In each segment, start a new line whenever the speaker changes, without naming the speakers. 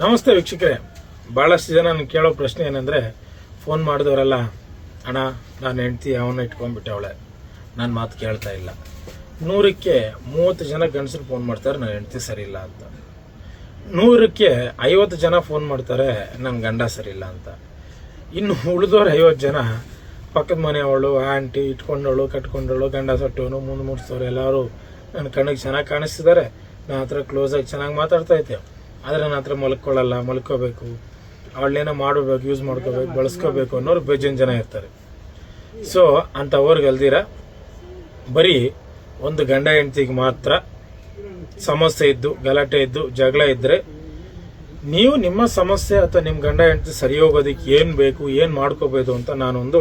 ನಮಸ್ತೆ ವೀಕ್ಷಕರೇ. ಭಾಳಷ್ಟು ಜನ ನನಗೆ ಕೇಳೋ ಪ್ರಶ್ನೆ ಏನಂದರೆ ಫೋನ್ ಮಾಡಿದವರೆಲ್ಲ, ಅಣ್ಣ, ನಾನು ಹೆಂಡ್ತಿ ಅವನ್ನ ಇಟ್ಕೊಂಡ್ಬಿಟ್ಟೆ ಅವಳೆ. ನನ್ನ ಮಾತು ಕೇಳ್ತಾ ಇಲ್ಲ. ನೂರಕ್ಕೆ ಮೂವತ್ತು ಜನ ಗಂಡಸರು ಫೋನ್ ಮಾಡ್ತಾರೆ ನನ್ನ ಹೆಂಡ್ತಿ ಸರಿಯಿಲ್ಲ ಅಂತ. ನೂರಕ್ಕೆ ಐವತ್ತು ಜನ ಫೋನ್ ಮಾಡ್ತಾರೆ ನನ್ನ ಗಂಡ ಸರಿ ಇಲ್ಲ ಅಂತ. ಇನ್ನು ಉಳಿದವ್ರು ಐವತ್ತು ಜನ, ಪಕ್ಕದ ಮನೆಯವಳು, ಆಂಟಿ ಇಟ್ಕೊಂಡವಳು, ಕಟ್ಕೊಂಡವಳು, ಗಂಡ ಸಟ್ಟವನು ಮುಂದೆ ಮುಟ್ಸೋರು ಎಲ್ಲರೂ ನನ್ನ ಕಣ್ಣಿಗೆ ಚೆನ್ನಾಗಿ ಕಾಣಿಸ್ತಿದ್ದಾರೆ ನನ್ನ ಹತ್ರ ಕ್ಲೋಸಾಗಿ ಚೆನ್ನಾಗಿ ಮಾತಾಡ್ತಾ ಇದ್ದೆ. ಆದರೆ ನನ್ನ ಹತ್ರ ಮಲ್ಕೊಳ್ಳಲ್ಲ, ಮಲ್ಕೋಬೇಕು. ಅವಳನ್ನೇನೋ ಮಾಡಬೇಕು ಯೂಸ್ ಮಾಡ್ಕೋಬೇಕು, ಬಳಸ್ಕೋಬೇಕು ಅನ್ನೋರು ಬೇಜನ್ ಜನ ಇರ್ತಾರೆ. ಸೊ ಅಂಥವ್ರಿಗೆ ಅಲ್ದಿರ, ಬರೀ ಒಂದು ಗಂಡ ಹೆಂಡತಿಗೆ ಮಾತ್ರ ಸಮಸ್ಯೆ ಇದ್ದು, ಗಲಾಟೆ ಇದ್ದು, ಜಗಳ ಇದ್ದರೆ ನೀವು ನಿಮ್ಮ ಸಮಸ್ಯೆ ಅಥವಾ ನಿಮ್ಮ ಗಂಡ ಹೆಂಡತಿ ಸರಿ ಹೋಗೋದಕ್ಕೆ ಏನು ಬೇಕು, ಏನು ಮಾಡ್ಕೋಬೇಕು ಅಂತ ನಾನೊಂದು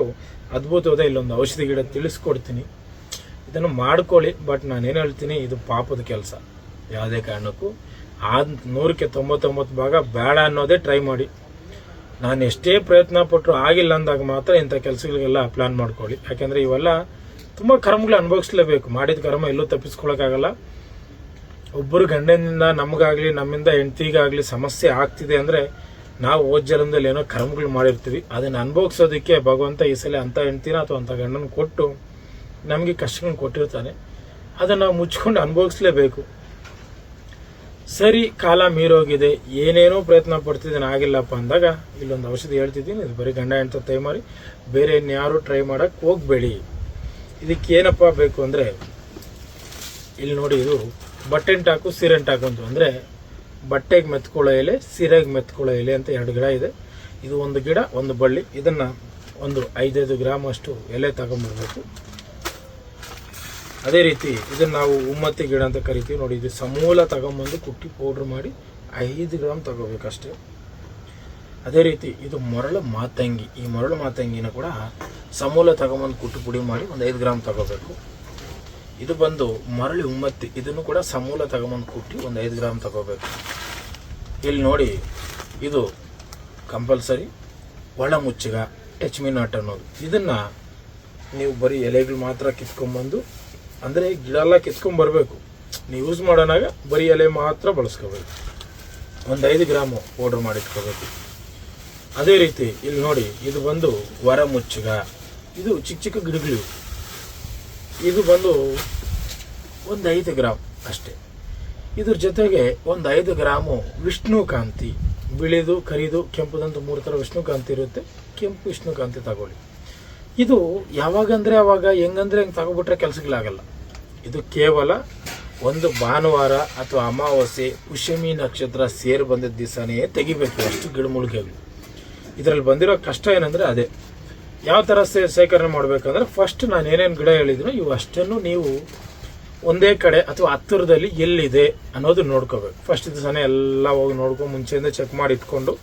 ಅದ್ಭುತವಾದ ಇಲ್ಲೊಂದು ಔಷಧಿ ಗಿಡ ತಿಳಿಸ್ಕೊಡ್ತೀನಿ. ಇದನ್ನು ಮಾಡ್ಕೊಳ್ಳಿ, ಬಟ್ ನಾನೇನು ಹೇಳ್ತೀನಿ, ಇದು ಪಾಪದ ಕೆಲಸ. ಯಾವುದೇ ಕಾರಣಕ್ಕೂ ಆ ನೂರಕ್ಕೆ ತೊಂಬತ್ತೊಂಬತ್ತು ಭಾಗ ಬೇಡ ಅನ್ನೋದೇ ಟ್ರೈ ಮಾಡಿ. ನಾನು ಎಷ್ಟೇ ಪ್ರಯತ್ನ ಪಟ್ಟರು ಆಗಿಲ್ಲ ಅಂದಾಗ ಮಾತ್ರ ಇಂಥ ಕೆಲಸಗಳಿಗೆಲ್ಲ ಪ್ಲಾನ್ ಮಾಡ್ಕೊಳ್ಳಿ. ಯಾಕೆಂದರೆ ಇವೆಲ್ಲ ತುಂಬ ಕರ್ಮಗಳು ಅನುಭವಿಸ್ಲೇಬೇಕು. ಮಾಡಿದ ಕರ್ಮ ಎಲ್ಲೂ ತಪ್ಪಿಸ್ಕೊಳಕ್ಕಾಗಲ್ಲ. ಒಬ್ಬರು ಗಂಡನಿಂದ ನಮಗಾಗಲಿ, ನಮ್ಮಿಂದ ಹೆಂಡತಿಗಾಗಲಿ ಸಮಸ್ಯೆ ಆಗ್ತಿದೆ ಅಂದರೆ ನಾವು ಓದ್ ಏನೋ ಕರ್ಮಗಳು ಮಾಡಿರ್ತೀವಿ. ಅದನ್ನು ಅನುಭವಿಸೋದಕ್ಕೆ ಭಗವಂತ ಈ ಸಲ ಅಂಥ ಹೆಂಡ್ತಿನ ಅಥವಾ ಅಂತ ಗಂಡನ ಕೊಟ್ಟು ನಮಗೆ ಕಷ್ಟಗಳನ್ನ ಕೊಟ್ಟಿರ್ತಾನೆ. ಅದನ್ನು ನಾವು ಮುಚ್ಕೊಂಡು ಅನುಭವಿಸ್ಲೇಬೇಕು. ಸರಿ, ಕಾಲ ಮೀರೋಗಿದೆ. ಏನೇನೋ ಪ್ರಯತ್ನ ಪಡ್ತಿದ್ದೀನಿ, ಆಗಿಲ್ಲಪ್ಪ ಅಂದಾಗ ಇಲ್ಲೊಂದು ಔಷಧಿ ಹೇಳ್ತಿದ್ದೀನಿ. ಇದು ಬರೀ ಗಂಡ ಎಂಥ ತೈ ಮಾಡಿ ಬೇರೆ ಇನ್ಯಾರು ಟ್ರೈ ಮಾಡೋಕ್ಕೆ ಹೋಗ್ಬೇಡಿ. ಇದಕ್ಕೆ ಏನಪ್ಪ ಬೇಕು ಅಂದರೆ, ಇಲ್ಲಿ ನೋಡಿ ಇದು ಬಟ್ಟೆಂಟ್ ಹಾಕು ಸೀರೆಂಟ್ ಹಾಕು ಅಂತ. ಅಂದರೆ ಬಟ್ಟೆಗೆ ಮೆತ್ಕೊಳ್ಳೋ ಎಲೆ, ಸೀರೆಗೆ ಮೆತ್ಕೊಳ್ಳೋ ಎಲೆ ಅಂತ ಎರಡು ಗಿಡ ಇದೆ. ಇದು ಒಂದು ಗಿಡ, ಒಂದು ಬಳ್ಳಿ. ಇದನ್ನು ಒಂದು ಐದೈದು ಗ್ರಾಮ್ ಅಷ್ಟು ಎಲೆ ತಗೊಂಡ್ಬರ್ಬೇಕು. ಅದೇ ರೀತಿ ಇದನ್ನು ನಾವು ಉಮ್ಮತ್ತಿ ಗಿಡ ಅಂತ ಕರಿತೀವಿ ನೋಡಿ, ಇದು ಸಮೂಲ ತಗೊಂಬಂದು ಕುಟ್ಟಿ ಪೌಡ್ರ್ ಮಾಡಿ ಐದು ಗ್ರಾಮ್ ತಗೋಬೇಕಷ್ಟೇ. ಅದೇ ರೀತಿ ಇದು ಮರಳು ಮಾತಂಗಿ, ಈ ಮರಳು ಮಾತಂಗಿನ ಕೂಡ ಸಮೂಲ ತಗೊಂಬಂದು ಕುಟ್ಟಿ ಪುಡಿ ಮಾಡಿ ಒಂದು ಐದು ಗ್ರಾಮ್ ತಗೋಬೇಕು. ಇದು ಬಂದು ಮರಳಿ ಉಮ್ಮತ್ತಿ, ಇದನ್ನು ಕೂಡ ಸಮೂಲ ತಗೊಂಬಂದು ಕುಟ್ಟಿ ಒಂದು ಐದು ಗ್ರಾಮ್ ತಗೋಬೇಕು. ಇಲ್ಲಿ ನೋಡಿ, ಇದು ಕಂಪಲ್ಸರಿ ಒಳ ಮುಚ್ಚಿಗ, ಟಚ್ ಮೀ ನಾಟ್ ಅನ್ನೋದು. ಇದನ್ನು ನೀವು ಬರೀ ಎಲೆಗಳು ಮಾತ್ರ ಕಿತ್ಕೊಂಡ್ಬಂದು ಅಂದರೆ ಗಿಡ ಎಲ್ಲ ಕಿತ್ಕೊಂಡ್ಬರ್ಬೇಕು ನೀವು ಯೂಸ್ ಮಾಡೋಣಾಗ ಬರೀ ಎಲೆ ಮಾತ್ರ ಬಳಸ್ಕೋಬೇಕು. ಒಂದು ಐದು ಗ್ರಾಮು ಪೌಡ್ರ್ ಮಾಡಿಟ್ಕೋಬೇಕು. ಅದೇ ರೀತಿ ಇಲ್ಲಿ ನೋಡಿ, ಇದು ಬಂದು ವರ ಮುಚ್ಚಿಗ. ಇದು ಚಿಕ್ಕ ಚಿಕ್ಕ ಗಿಡಗಳು. ಇದು ಬಂದು ಒಂದು ಐದು ಗ್ರಾಮ್ ಅಷ್ಟೇ. ಇದ್ರ ಜೊತೆಗೆ ಒಂದು ಐದು ಗ್ರಾಮು ವಿಷ್ಣುಕಾಂತಿ ಬಿಳಿದು, ಕರಿದು, ಕೆಂಪುದಂತ ಮೂರು ಥರ ವಿಷ್ಣುಕಾಂತಿ ಇರುತ್ತೆ. ಕೆಂಪು ವಿಷ್ಣುಕಾಂತಿ ತಗೊಳ್ಳಿ. ಇದು ಯಾವಾಗಂದ್ರೆ ಅವಾಗ ಹೆಂಗಂದ್ರೆ ಹೆಂಗೆ ತಗೊಬಿಟ್ರೆ ಕೆಲಸಗಳಾಗಲ್ಲ ಇದು ಕೇವಲ ಒಂದು ಭಾನುವಾರ ಅಥವಾ ಅಮಾವಾಸ್ಯೆ ಉಷಮಿ ನಕ್ಷತ್ರ ಸೇರಿ ಬಂದಿದ್ದ ದಿವಸನೇ ತೆಗಿಬೇಕು, ಅಷ್ಟು ಗಿಡಮೂಲಿಕೆಗಳು ಇದರಲ್ಲಿ ಬಂದಿರೋ ಕಷ್ಟ ಏನಂದ್ರೆ ಅದೇ. ಯಾವ ಥರ ಸೇ, ಶೇಖರಣೆ ಮಾಡಬೇಕಂದ್ರೆ ಫಸ್ಟ್ ನಾನು ಏನೇನು ಗಿಡ ಹೇಳಿದ್ರು ಇವು ಅಷ್ಟನ್ನು ನೀವು ಒಂದೇ ಕಡೆ ಅಥವಾ ಹತ್ತಿರದಲ್ಲಿ ಎಲ್ಲಿದೆ ಅನ್ನೋದು ನೋಡ್ಕೋಬೇಕು. ಫಸ್ಟ್ ದಿವಸನೇ ಎಲ್ಲ ಹೋಗಿ ನೋಡ್ಕೊಂಡು ಮುಂಚೆಯಿಂದ ಚೆಕ್ ಮಾಡಿ ಇಟ್ಕೊಂಡು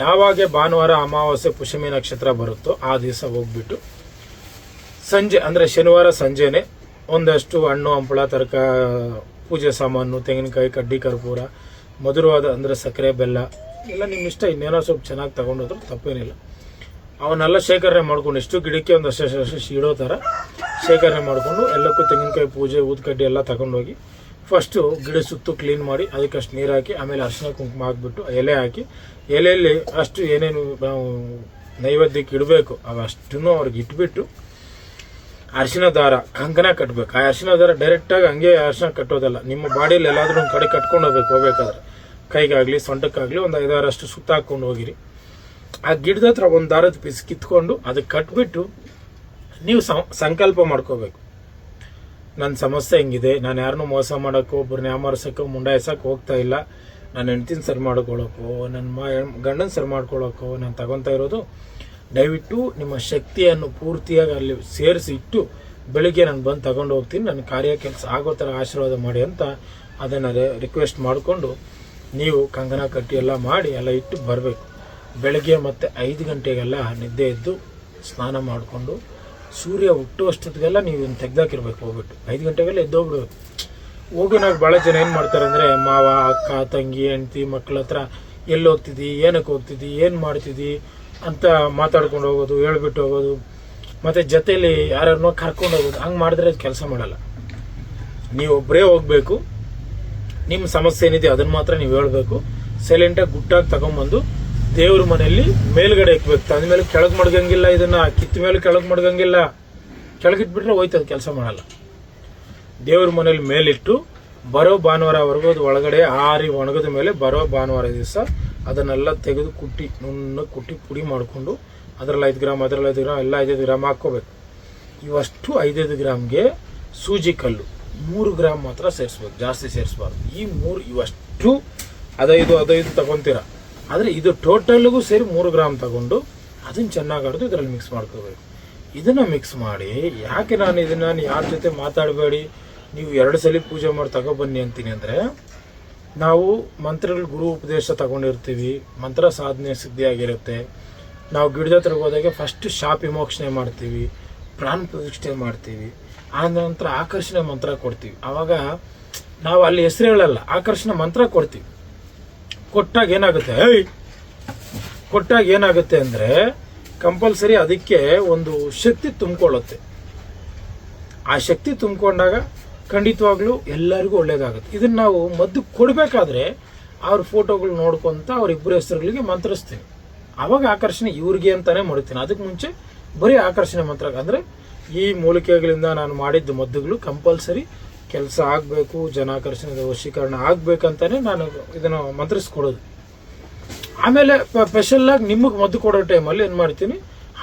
ಯಾವಾಗ ಭಾನುವಾರ ಅಮಾವಾಸ್ಯೆ ಪುಷ್ಯಮಿ ನಕ್ಷತ್ರ ಬರುತ್ತೋ ಆ ದಿವಸ ಹೋಗ್ಬಿಟ್ಟು ಸಂಜೆ, ಅಂದರೆ ಶನಿವಾರ ಸಂಜೆನೆ ಒಂದಷ್ಟು ಹಣ್ಣು, ಹಂಪಳ, ತರಕ, ಪೂಜೆ ಸಾಮಾನು, ತೆಂಗಿನಕಾಯಿ, ಕಡ್ಡಿ, ಕರ್ಪೂರ, ಮಧುರವಾದ, ಅಂದರೆ ಸಕ್ಕರೆ, ಬೆಲ್ಲ, ಎಲ್ಲ ನಿಮ್ಮ ಇಷ್ಟ. ಇನ್ನೇನೋ ಸ್ವಲ್ಪ ಚೆನ್ನಾಗಿ ತಗೊಂಡೋದ್ರು ತಪ್ಪೇನಿಲ್ಲ. ಅವನ್ನೆಲ್ಲ ಶೇಖರಣೆ ಮಾಡ್ಕೊಂಡು, ಇಷ್ಟು ಗಿಡಕ್ಕೆ ಒಂದು ಅಷ್ಟು ಅಷ್ಟು ಇಡೋ ಥರ ಶೇಖರಣೆ ಮಾಡಿಕೊಂಡು, ಎಲ್ಲಕ್ಕೂ ತೆಂಗಿನಕಾಯಿ, ಪೂಜೆ, ಊದ್ಕಡ್ಡಿ ಎಲ್ಲ ತಗೊಂಡೋಗಿ ಫಸ್ಟು ಗಿಡ ಸುತ್ತು ಕ್ಲೀನ್ ಮಾಡಿ ಅದಕ್ಕೆ ಅಷ್ಟು ನೀರು ಹಾಕಿ, ಆಮೇಲೆ ಅರಿಶಿನ ಕುಂಕುಮ ಹಾಕ್ಬಿಟ್ಟು ಎಲೆ ಹಾಕಿ, ಎಲೆಯಲ್ಲಿ ಅಷ್ಟು ಏನೇನು ನಾವು ನೈವೇದ್ಯಕ್ಕೆ ಇಡಬೇಕು, ಅವಷ್ಟನ್ನು ಅವ್ರಿಗೆ ಇಟ್ಬಿಟ್ಟು ಅರಿಶಿನ ದಾರ ಕಂಕಣ ಕಟ್ಟಬೇಕು ಆ ಅರಿಶಿನ ದಾರ ಡೈರೆಕ್ಟಾಗಿ ಹಂಗೆ ಅರಿಶಿನ ಕಟ್ಟೋದಲ್ಲ. ನಿಮ್ಮ ಬಾಡಿಯಲ್ಲಿ ಎಲ್ಲಾದರೂ ಒಂದು ಕಡೆ ಕಟ್ಕೊಂಡು ಹೋಗ್ಬೇಕು, ಹೋಗ್ಬೇಕಾದ್ರೆ. ಕೈಗಾಗಲಿ, ಸೊಂಟಕ್ಕಾಗಲಿ ಒಂದು ಐದಾರಷ್ಟು ಸುತ್ತ ಹಾಕ್ಕೊಂಡು ಹೋಗಿರಿ. ಆ ಗಿಡದ ಹತ್ರ ಒಂದು ದಾರದ ಪೀಸ್ ಕಿತ್ಕೊಂಡು ಅದಕ್ಕೆ ಕಟ್ಬಿಟ್ಟು ನೀವು ಸಂಕಲ್ಪ ಮಾಡ್ಕೋಬೇಕು. ನನ್ನ ಸಮಸ್ಯೆ ಹೆಂಗಿದೆ, ನಾನು ಯಾರನ್ನೂ ಮೋಸ ಮಾಡೋಕ್ಕೋ ಒಬ್ಬರನ್ನ ಯಾಮಾರ್ಸೋಕ್ಕೋ ಮುಂಡಾಯಿಸೋಕೆ ಹೋಗ್ತಾ ಇಲ್ಲ. ನನ್ನ ಹೆಂಡ್ತಿನ ಸರಿ ಮಾಡ್ಕೊಳ್ಳೋಕ್ಕೋ ನನ್ನ ಮ, ಗಂಡನ ಸರಿ ಮಾಡ್ಕೊಳ್ಳೋಕ್ಕೋ ನಾನು ತಗೊತಾ ಇರೋದು ದಯವಿಟ್ಟು ನಿಮ್ಮ ಶಕ್ತಿಯನ್ನು ಪೂರ್ತಿಯಾಗಿ ಅಲ್ಲಿ ಸೇರಿಸಿ ಇಟ್ಟು ಬೆಳಿಗ್ಗೆ ನಾನು ಬಂದು ತಗೊಂಡು ಹೋಗ್ತೀನಿ ನನ್ನ ಕಾರ್ಯ ಕೆಲಸ ಆಗೋ ಥರ ಆಶೀರ್ವಾದ ಮಾಡಿ ಅಂತ ಅದನ್ನು ರಿಕ್ವೆಸ್ಟ್ ಮಾಡಿಕೊಂಡು ನೀವು ಕಂಗನ ಕಟ್ಟಿ ಎಲ್ಲ ಮಾಡಿ ಎಲ್ಲ ಇಟ್ಟು ಬರಬೇಕು. ಬೆಳಗ್ಗೆ ಮತ್ತು ಐದು ಗಂಟೆಗೆಲ್ಲ ನಿದ್ದೆ ಎದ್ದು ಸ್ನಾನ ಮಾಡಿಕೊಂಡು ಸೂರ್ಯ ಹುಟ್ಟುವಷ್ಟೊತ್ತಿಗೆಲ್ಲ ನೀವು ಇದನ್ನು ತೆಗ್ದಾಕಿರ್ಬೇಕು, ಹೋಗ್ಬಿಟ್ಟು. ಐದು ಗಂಟೆಗೆಲ್ಲ ಎದ್ದೋಗ್ಬಿಡ್ಬೇಕು ಹೋಗಿ ನಾವು ಭಾಳ ಜನ ಏನು ಮಾಡ್ತಾರೆ ಅಂದರೆ, ಮಾವ, ಅಕ್ಕ, ತಂಗಿ, ಹೆಂಡ್ತಿ ಮಕ್ಕಳ ಹತ್ರ ಎಲ್ಲಿ ಹೋಗ್ತಿದ್ದಿ ಏನಕ್ಕೆ ಹೋಗ್ತಿದ್ದಿ, ಏನು ಮಾಡ್ತಿದ್ದಿ ಅಂತ ಮಾತಾಡ್ಕೊಂಡು ಹೋಗೋದು, ಹೇಳ್ಬಿಟ್ಟು ಹೋಗೋದು. ಮತ್ತು ಜೊತೆಯಲ್ಲಿ ಯಾರನ್ನೋ ಕರ್ಕೊಂಡು ಹೋಗೋದು. ಹಂಗೆ ಮಾಡಿದ್ರೆ ಅದು ಕೆಲಸ ಮಾಡಲ್ಲ. ನೀವು ಒಬ್ಬರೇ ಹೋಗಬೇಕು. ನಿಮ್ಮ ಸಮಸ್ಯೆ ಏನಿದೆ ಅದನ್ನು ಮಾತ್ರ ನೀವು ಹೇಳಬೇಕು. ಸೈಲೆಂಟಾಗಿ ಗುಟ್ಟಾಗಿ ತಗೊಂಬಂದು ದೇವ್ರ ಮನೆಯಲ್ಲಿ ಮೇಲ್ಗಡೆ ಇಕ್ಬೇಕು. ತಂದ ಮೇಲೆ ಕೆಳಗೆ ಮಡ್ಗಂಗಿಲ್ಲ ಇದನ್ನ, ಕಿತ್ತ ಮೇಲೆ ಕೆಳಗೆ ಮಡ್ಗಂಗಿಲ್ಲ. ಕೆಳಗಿಟ್ಬಿಟ್ರೆ ಹೋಯ್ತದ ಕೆಲಸ ಮಾಡಲ್ಲ. ದೇವ್ರ ಮನೇಲಿ ಮೇಲಿಟ್ಟು ಬರೋ ಭಾನುವಾರವರೆಗೂ ಅದು ಒಳಗಡೆ ಆರಿ ಒಣಗಿದ ಮೇಲೆ ಬರೋ ಭಾನುವಾರ ದಿವಸ ಅದನ್ನೆಲ್ಲ ತೆಗೆದು ಕುಟ್ಟಿ ನುಣ್ಣ ಕುಟ್ಟಿ ಪುಡಿ ಮಾಡಿಕೊಂಡು ಅದರಲ್ಲಿ ಐದು ಗ್ರಾಮ್, ಅದರಲ್ಲಿ ಐದು ಗ್ರಾಮ್, ಎಲ್ಲ ಐದೈದು ಗ್ರಾಮ್ ಹಾಕ್ಕೋಬೇಕು. ಇವಷ್ಟು ಐದೈದು ಗ್ರಾಮ್ಗೆ ಸೂಜಿ ಕಲ್ಲು ಮೂರು ಗ್ರಾಮ್ ಮಾತ್ರ ಸೇರಿಸ್ಬೇಕು, ಜಾಸ್ತಿ ಸೇರಿಸ್ಬಾರ್ದು. ಈ ಮೂರು ಇವಷ್ಟು ಅದೈದು ಅದೈದು ತಗೊಂತೀರ. ಆದರೆ ಇದು ಟೋಟಲ್ಗೂ ಸೇರಿ ಮೂರು ಗ್ರಾಮ್ ತಗೊಂಡು ಅದನ್ನು ಚೆನ್ನಾಗಿ ಅರ್ದು ಇದರಲ್ಲಿ ಮಿಕ್ಸ್ ಮಾಡ್ಕೋಬೇಕು. ಇದನ್ನು ಮಿಕ್ಸ್ ಮಾಡಿ, ಯಾಕೆ ನಾನು ಇದನ್ನು ನಾನು ಯಾರ ಜೊತೆ ಮಾತಾಡಬೇಡಿ, ನೀವು ಎರಡು ಸಲ ಪೂಜೆ ಮಾಡಿ ತಗೊಬನ್ನಿ ಅಂತೀನಿ ಅಂದರೆ, ನಾವು ಮಂತ್ರಗಳು ಗುರು ಉಪದೇಶ ತಗೊಂಡಿರ್ತೀವಿ, ಮಂತ್ರ ಸಾಧನೆ ಸಿದ್ಧಿಯಾಗಿರುತ್ತೆ ನಾವು ಗಿಡದ ಹತ್ರ ಹೋದಾಗ ಫಸ್ಟ್ ಶಾಪ್ ವಿಮೋಕ್ಷಣೆ ಮಾಡ್ತೀವಿ, ಪ್ರಾಣ ಪ್ರತಿಷ್ಠೆ ಮಾಡ್ತೀವಿ ಆ ನಂತರ ಆಕರ್ಷಣೆ ಮಂತ್ರ ಕೊಡ್ತೀವಿ. ಆವಾಗ ನಾವು ಅಲ್ಲಿ ಹೆಸರು ಹೇಳಲ್ಲ, ಆಕರ್ಷಣೆ ಮಂತ್ರ ಕೊಡ್ತೀವಿ. ಕೊಟ್ಟಾಗ ಏನಾಗುತ್ತೆ? ಹೈ ಕೊಟ್ಟಾಗ ಏನಾಗುತ್ತೆ ಅಂದರೆ ಕಂಪಲ್ಸರಿ ಅದಕ್ಕೆ ಒಂದು ಶಕ್ತಿ ತುಂಬಿಕೊಳ್ಳುತ್ತೆ. ಆ ಶಕ್ತಿ ತುಂಬಿಕೊಂಡಾಗ ಖಂಡಿತವಾಗ್ಲೂ ಎಲ್ಲರಿಗೂ ಒಳ್ಳೇದಾಗುತ್ತೆ. ಇದನ್ನ ನಾವು ಮದ್ದು ಕೊಡಬೇಕಾದ್ರೆ ಅವ್ರ ಫೋಟೋಗಳು ನೋಡ್ಕೊಂತ ಅವರಿಬ್ಬರ ಹೆಸರುಗಳಿಗೆ ಮಂತ್ರಿಸ್ತೀನಿ. ಅವಾಗ ಆಕರ್ಷಣೆ ಇವ್ರಿಗೆ ಅಂತಾನೆ ಮಾಡ್ತೀನಿ ಅದಕ್ಕೆ ಮುಂಚೆ ಬರೀ ಆಕರ್ಷಣೆ ಮಂತ್ರ. ಅಂದ್ರೆ ಈ ಮೂಲಿಕೆಗಳಿಂದ ನಾನು ಮಾಡಿದ್ದ ಮದ್ದುಗಳು ಕಂಪಲ್ಸರಿ ಕೆಲಸ ಆಗಬೇಕು ಜನಾಕರ್ಷಣೆದ ವಶೀಕರಣ ಆಗ್ಬೇಕಂತಾನೆ ನಾನು ಇದನ್ನು ಮಂತ್ರಿಸ್ಕೊಡೋದು. ಆಮೇಲೆ ಸ್ಪೆಷಲ್ ಆಗಿ ನಿಮಗೆ ಮದ್ದು ಕೊಡೋ ಟೈಮಲ್ಲಿ ಏನು ಮಾಡ್ತೀನಿ?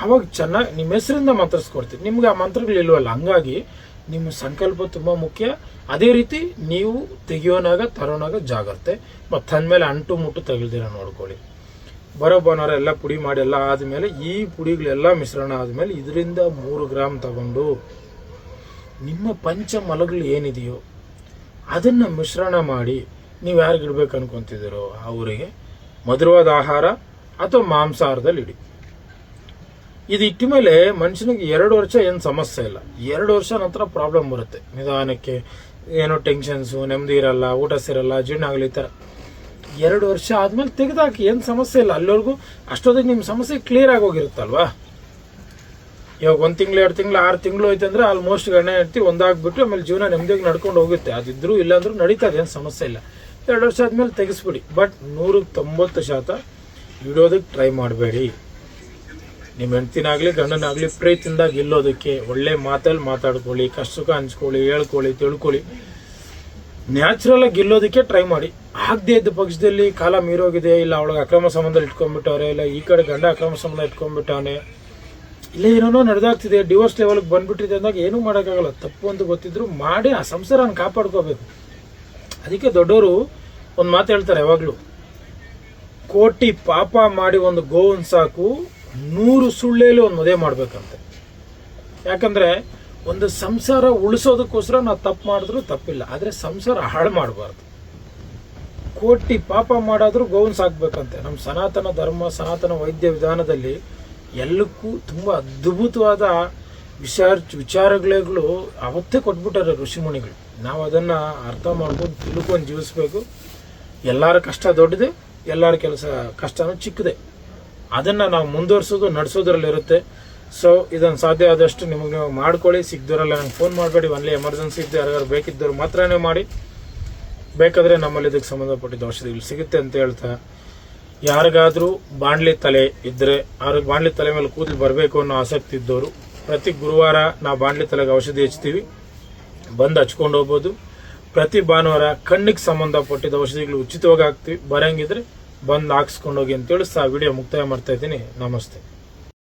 ಅವಾಗ ಚೆನ್ನಾಗಿ ನಿಮ್ಮ ಹೆಸರಿಂದ ಮಂತ್ರಿಸ್ಕೊಡ್ತೀನಿ. ನಿಮ್ಗೆ ಆ ಮಂತ್ರಗಳು ಇಲ್ವಲ್ಲ, ಹಂಗಾಗಿ ನಿಮ್ಮ ಸಂಕಲ್ಪ ತುಂಬ ಮುಖ್ಯ. ಅದೇ ರೀತಿ ನೀವು ತೆಗಿಯೋನಾಗ, ತರೋನಾಗ ಜಾಗ್ರತೆ. ಮತ್ತು ತಂದ್ಮೇಲೆ ಅಂಟು ಮುಟ್ಟು ತೆಗಿಲ್ದಿರ ನೋಡ್ಕೊಳ್ಳಿ. ಬರೋ ಭಾನುವಾರ ಎಲ್ಲ ಪುಡಿ ಮಾಡಿ ಎಲ್ಲ ಆದಮೇಲೆ ಈ ಪುಡಿಗಳೆಲ್ಲ ಮಿಶ್ರಣ ಆದಮೇಲೆ ಇದರಿಂದ ಮೂರು ಗ್ರಾಮ್ ತಗೊಂಡು ನಿಮ್ಮ ಪಂಚ ಮಲಗಳು ಏನಿದೆಯೋ ಅದನ್ನು ಮಿಶ್ರಣ ಮಾಡಿ ನೀವು ಯಾರಿಗೆ ಇಡ್ಬೇಕು ಅನ್ಕೊತಿದ್ದೀರೋ ಅವರಿಗೆ ಮಧುರವಾದ ಆಹಾರ ಅಥವಾ ಮಾಂಸಾಹಾರದಲ್ಲಿ ಇಡಿ. ಇದು ಇಟ್ಟ ಮೇಲೆ ಮನುಷ್ಯನಿಗೆ ಎರಡು ವರ್ಷ ಏನು ಸಮಸ್ಯೆ ಇಲ್ಲ. ಎರಡು ವರ್ಷ ನಂತರ ಪ್ರಾಬ್ಲಮ್ ಬರುತ್ತೆ. ನಿಧಾನಕ್ಕೆ ಏನೋ ಟೆನ್ಷನ್ಸು ನೆಮ್ಮದಿ ಇರಲ್ಲ, ಊಟ ಸೇರಲ್ಲ, ಜೀರ್ಣ ಆಗಲಿ ಈ ಥರ ಎರಡು ವರ್ಷ ಆದಮೇಲೆ ತೆಗೆದಾಕಿ, ಏನು ಸಮಸ್ಯೆ ಇಲ್ಲ. ಅಲ್ಲಿವರೆಗೂ ಅಷ್ಟೊತ್ತಿಗೆ ನಿಮ್ಮ ಸಮಸ್ಯೆ ಕ್ಲಿಯರ್ ಆಗಿ ಹೋಗಿರುತ್ತಲ್ವಾ? ಇವಾಗ ಒಂದು ತಿಂಗಳು, ಎರಡು ತಿಂಗಳು, ಆರು ತಿಂಗಳು ಹೋಯ್ತು ಅಂದ್ರೆ ಆಲ್ಮೋಸ್ಟ್ ಗಂಡ ಇರ್ತಿ ಒಂದಾಗ್ಬಿಟ್ಟು ಆಮೇಲೆ ಜೀವನ ನೆಮ್ಮದಿಯಾಗಿ ನಡ್ಕೊಂಡು ಹೋಗುತ್ತೆ. ಅದಿದ್ರು ಇಲ್ಲಾಂದ್ರೂ ನಡೀತದೆ, ಏನು ಸಮಸ್ಯೆ ಇಲ್ಲ. ಎರಡು ವರ್ಷ ಆದ್ಮೇಲೆ ತೆಗೆಸ್ಬಿಡಿ. ಬಟ್ ನೂರಕ್ಕೆ ತೊಂಬತ್ತು ಶಾತ ಇಡೋದಕ್ಕೆ ಟ್ರೈ ಮಾಡಬೇಡಿ. ನಿಮ್ಮ ಹೆಂಡ್ತಿನಾಗ್ಲಿ, ಗಂಡನಾಗ್ಲಿ ಪ್ರೀತಿಯಿಂದಾಗ ಇಲ್ಲೋದಕ್ಕೆ ಒಳ್ಳೆ ಮಾತಲ್ಲಿ ಮಾತಾಡ್ಕೊಳ್ಳಿ, ಕಷ್ಟ ಸುಖ ಹಂಚ್ಕೊಳ್ಳಿ, ಹೇಳ್ಕೊಳ್ಳಿ, ತಿಳ್ಕೊಳ್ಳಿ. ನ್ಯಾಚುರಲ್ ಆಗಿ ಗೆಲ್ಲೋದಕ್ಕೆ ಟ್ರೈ ಮಾಡಿ. ಆಗದೆ ಇದ್ದ ಪಕ್ಷದಲ್ಲಿ ಕಾಲ ಮೀರೋಗಿದೆ, ಇಲ್ಲ ಅವಳಿಗೆ ಅಕ್ರಮ ಸಂಬಂಧ ಇಟ್ಕೊಂಡ್ಬಿಟ್ಟವ್ರೆ, ಇಲ್ಲ ಈ ಕಡೆ ಗಂಡ ಅಕ್ರಮ ಸಂಬಂಧ ಇಟ್ಕೊಂಡ್ಬಿಟ್ಟವನೆ ಇಲ್ಲ ಏನೇನೋ ನಡೆದಾಗ್ತಿದೆ ಡಿವೋರ್ಸ್ ಲೆವೆಲ್ಗೆ ಬಂದ್ಬಿಟ್ಟಿದೆ ಅಂದಾಗ ಏನೂ ಮಾಡೋಕ್ಕಾಗಲ್ಲ. ತಪ್ಪು ಅಂತ ಗೊತ್ತಿದ್ರು ಮಾಡಿ ಆ ಸಂಸಾರನ ಕಾಪಾಡ್ಕೋಬೇಕು. ಅದಕ್ಕೆ ದೊಡ್ಡವರು ಒಂದು ಮಾತು ಹೇಳ್ತಾರೆ ಯಾವಾಗಲೂ. ಕೋಟಿ ಪಾಪ ಮಾಡಿ ಒಂದು ಗೋವನ್ ಸಾಕು, ನೂರು ಸುಳ್ಳೇಲಿ ಒಂದು ಮದುವೆ ಮಾಡ್ಬೇಕಂತೆ. ಯಾಕಂದ್ರೆ ಒಂದು ಸಂಸಾರ ಉಳಿಸೋದಕ್ಕೋಸ್ಕರ ನಾವು ತಪ್ಪು ಮಾಡಿದ್ರು ತಪ್ಪಿಲ್ಲ. ಆದ್ರೆ ಸಂಸಾರ ಹಾಳು ಮಾಡಬಾರ್ದು. ಕೋಟಿ ಪಾಪ ಮಾಡಾದ್ರೂ ಗೋವನ್ ಸಾಕ್ಬೇಕಂತೆ. ನಮ್ಮ ಸನಾತನ ಧರ್ಮ, ಸನಾತನ ವೈದ್ಯ ವಿಧಾನದಲ್ಲಿ ಎಲ್ಲಕ್ಕೂ ತುಂಬ ಅದ್ಭುತವಾದ ವಿಚಾರ ವಿಚಾರಗಳು ಅವತ್ತೇ ಕೊಟ್ಬಿಟ್ಟಾರೆ ಋಷಿಮುನಿಗಳು. ನಾವು ಅದನ್ನು ಅರ್ಥ ಮಾಡ್ಕೊಂಡು ತಿಳ್ಕೊಂಡು ಜೀವಿಸ್ಬೇಕು. ಎಲ್ಲರ ಕಷ್ಟ ದೊಡ್ಡದೆ, ಎಲ್ಲರ ಕೆಲಸ ಕಷ್ಟನೂ ಚಿಕ್ಕದೆ. ಅದನ್ನು ನಾವು ಮುಂದುವರಿಸೋದು, ನಡೆಸೋದ್ರಲ್ಲಿರುತ್ತೆ. ಸೊ ಇದನ್ನು ಸಾಧ್ಯ ಆದಷ್ಟು ನಿಮಗೆ ನೀವು ಮಾಡ್ಕೊಳ್ಳಿ. ಸಿಗ್ದವರೆಲ್ಲ ನಂಗೆ ಫೋನ್ ಮಾಡಬೇಡಿ. ಒನ್ಲಿ ಎಮರ್ಜೆನ್ಸಿ ಇದ್ದು ಯಾರು ಬೇಕಿದ್ದವ್ರು ಮಾತ್ರನೇ ಮಾಡಿ. ಬೇಕಾದರೆ ನಮ್ಮಲ್ಲಿ ಇದಕ್ಕೆ ಸಂಬಂಧಪಟ್ಟಿದ್ದ ಔಷಧಿಗಳು ಸಿಗುತ್ತೆ ಅಂತ ಹೇಳ್ತಾ ಯಾರಿಗಾದ್ರೂ ಬಾಣ್ಲಿ ತಲೆ ಇದ್ದರೆ ಅವ್ರಿಗೆ ಬಾಣ್ಲಿ ತಲೆ ಮೇಲೆ ಕೂದಲು ಬರಬೇಕು ಅನ್ನೋ ಆಸಕ್ತಿ ಇದ್ದವರು, ಪ್ರತಿ ಗುರುವಾರ ನಾವು ಬಾಣ್ಲಿ ತಲೆಗೆ ಔಷಧಿ ಹಚ್ತೀವಿ, ಬಂದು ಹಚ್ಕೊಂಡು ಹೋಗ್ಬೋದು. ಪ್ರತಿ ಭಾನುವಾರ ಕಣ್ಣಿಗೆ ಸಂಬಂಧಪಟ್ಟಿದ್ದ ಔಷಧಿಗಳು ಉಚಿತವಾಗಿ ಹಾಕ್ತೀವಿ. ಬರಂಗಿದ್ರೆ ಬಂದು ಹಾಕ್ಸ್ಕೊಂಡು ಹೋಗಿ ಅಂತ ತಿಳಿಸ್ತಾ ವಿಡಿಯೋ ಮುಕ್ತಾಯ ಮಾಡ್ತಾ ಇದ್ದೀನಿ. ನಮಸ್ತೆ.